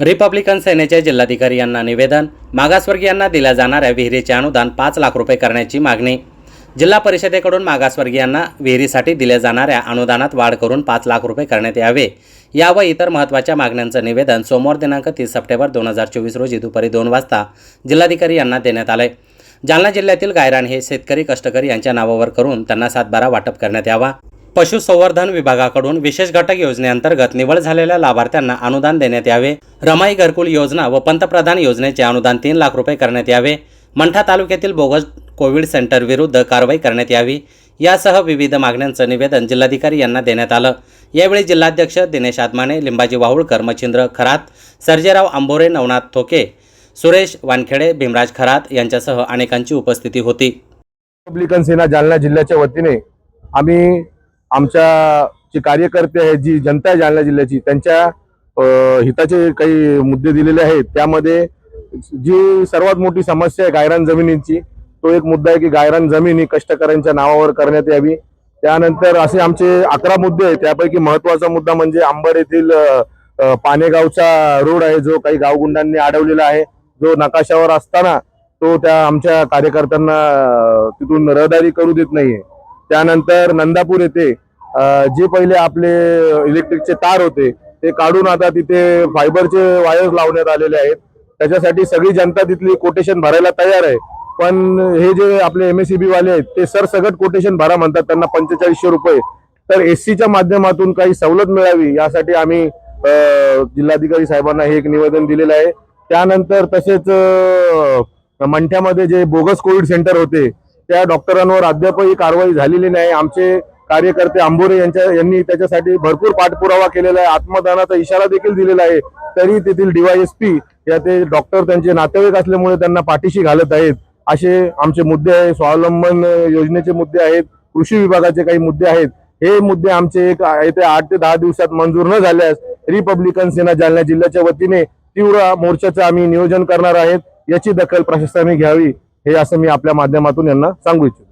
Republican सेनेचे जिल्हाधिकारी यांना निवेदन. मागासवर्गीयांना दिल्या जाणाऱ्या विहिरीचे अनुदान पाच लाख रुपये करण्याची मागणी. जिल्हा परिषदेकडून मागासवर्गीयांना विहिरीसाठी दिल्या जाणाऱ्या अनुदानात वाढ करून पाच लाख रुपये करण्यात यावे. या व इतर महत्त्वाच्या मागण्यांचं निवेदन सोमवार दिनांक तीस सप्टेंबर दोन हजार चोवीस रोजी दुपारी दोन वाजता जिल्हाधिकारी यांना देण्यात आलंय. जालना जिल्ह्यातील गायरान हे शेतकरी कष्टकरी यांच्या नावावर करून त्यांना सातबारा वाटप करण्यात यावा. पशुसंवर्धन विभागाकडून विशेष घटक योजनेअंतर्गत निवड झालेल्या लाभार्थ्यांना अनुदान देण्यात यावे. रमाई घरकुल योजना व पंतप्रधान योजनेचे अनुदान तीन लाख रुपये करण्यात यावे. मंठा तालुक्यातील बोगस कोविड सेंटर विरुद्ध कारवाई करण्यात यावी. यासह विविध मागण्यांचं निवेदन जिल्हाधिकारी यांना देण्यात आलं. यावेळी जिल्हाध्यक्ष दिनेश आदमाने लिंबाजी वाहुळकर मच्छिंद्र खरात सर्जेराव आंबोरे नवनाथ थोके सुरेश वानखेडे भीमराज खरात यांच्यासह अनेकांची उपस्थिती होती. रिपब्लिकन सेना जालना जिल्ह्याच्या वतीने आम्ही आमच्या जे कार्यकर्ते आहेत जी जनता आहे जालना जिल्ह्याची त्यांच्या हिताचे काही मुद्दे दिलेले आहेत. त्यामध्ये जी सर्वात मोठी समस्या आहे गायरान जमिनींची तो एक मुद्दा आहे की गायरान जमीन ही कष्टकऱ्यांच्या नावावर करण्यात यावी. त्यानंतर असे आमचे अकरा मुद्दे आहेत. त्यापैकी महत्त्वाचा मुद्दा म्हणजे अंबर येथील पानेगावचा रोड आहे जो काही गावगुंडांनी अडवलेला आहे. जो नकाशावर असताना तो त्या आमच्या कार्यकर्त्यांना तिथून रहदारी करू देत नाहीये. त्यानंतर नंदापूर येथे जे पहिले आपले इलेक्ट्रिकचे तार होते ते काढून आता तिथे फायबरचे वायर्स लावण्यात आलेले आहेत. त्याच्यासाठी सगळी जनता तिथली कोटेशन भरायला तयार आहे. पण हे जे आपले एमएससीबी वाले आहेत ते सरसगट कोटेशन भरा म्हणतात. त्यांना पंचेचाळीसशे रुपये. तर एससीच्या माध्यमातून काही सवलत मिळावी यासाठी आम्ही जिल्हाधिकारी साहेबांना हे एक निवेदन दिलेलं आहे. त्यानंतर तसेच मंठ्यामध्ये जे बोगस कोविड सेंटर होते त्या डॉक्टरांवर अद्यापही कारवाई झालेली नाही. आमचे कार्यकर्ते आंबोरे यांच्या यांनी त्याच्यासाठी भरपूर पाठपुरावा केलेला आहे. आत्मदानाचा इशारा देखील दिलेला आहे. तरी तेथील डीवायएसपी या ते डॉक्टर त्यांचे नातेवाईक असल्यामुळे त्यांना पाठीशी घालत आहेत. असे आमचे मुद्दे आहे स्वावलंबन योजनेचे मुद्दे आहेत. कृषी विभागाचे काही मुद्दे आहेत. हे मुद्दे आमचे एक येत्या आठ ते दहा दिवसात मंजूर न झाल्यास रिपब्लिकन सेना जालना जिल्ह्याच्या वतीने तीव्र मोर्चाचं आम्ही नियोजन करणार आहेत. याची दखल प्रशासनाने घ्यावी. हे असं मी आपल्या माध्यमातून यांना सांगू इच्छितो.